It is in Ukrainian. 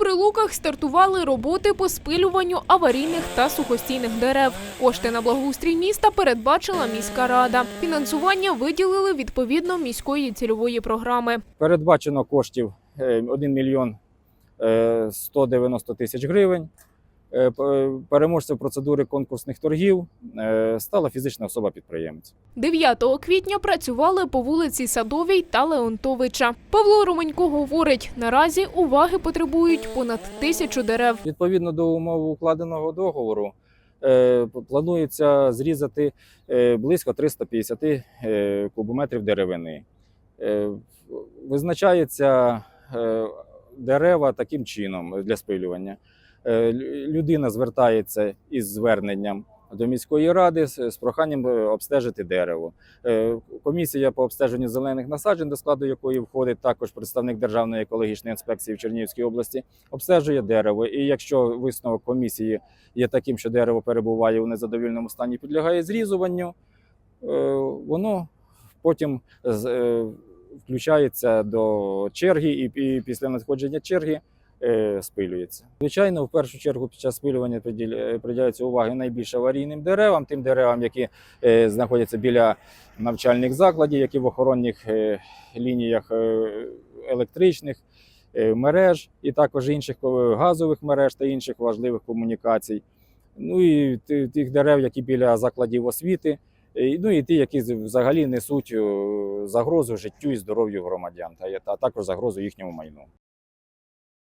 Прилуках стартували роботи по спилюванню аварійних та сухостійних дерев. Кошти на благоустрій міста передбачила міська рада. Фінансування виділили відповідно міської цільової програми. Передбачено коштів е, 1 мільйон е, 190 тисяч гривень. Е, п- Переможцем процедури конкурсних торгів е, стала фізична особа-підприємець. 9 квітня працювали по вулиці Садовій та Леонтовича. Павло Романько говорить, наразі уваги потребують понад тисячу дерев. Відповідно до умов укладеного договору, е, планується зрізати е, близько 350 е, кубометрів деревини. Е, Визначається е, дерева таким чином для спилювання. Е, лю- Людина звертається із зверненням до міської ради з проханням е, обстежити дерево. Е, Комісія по обстеженню зелених насаджень, до складу якої входить також представник Державної екологічної інспекції в Чернігівській області, обстежує дерево. І якщо висновок комісії є таким, що дерево перебуває у незадовільному стані, підлягає зрізуванню, воно потім включається до черги, і після надходження черги спилюється. Звичайно, в першу чергу під час спилювання е, приділяється уваги найбільш аварійним деревам, тим деревам, які е, знаходяться біля навчальних закладів, які в охоронних е, лініях е, електричних е, мереж, і також інших е, газових мереж та інших важливих комунікацій. Ну і тих дерев, які біля закладів освіти, е, ну і ті, які взагалі несуть е, загрозу життю і здоров'ю громадян, та також загрозу їхньому майну.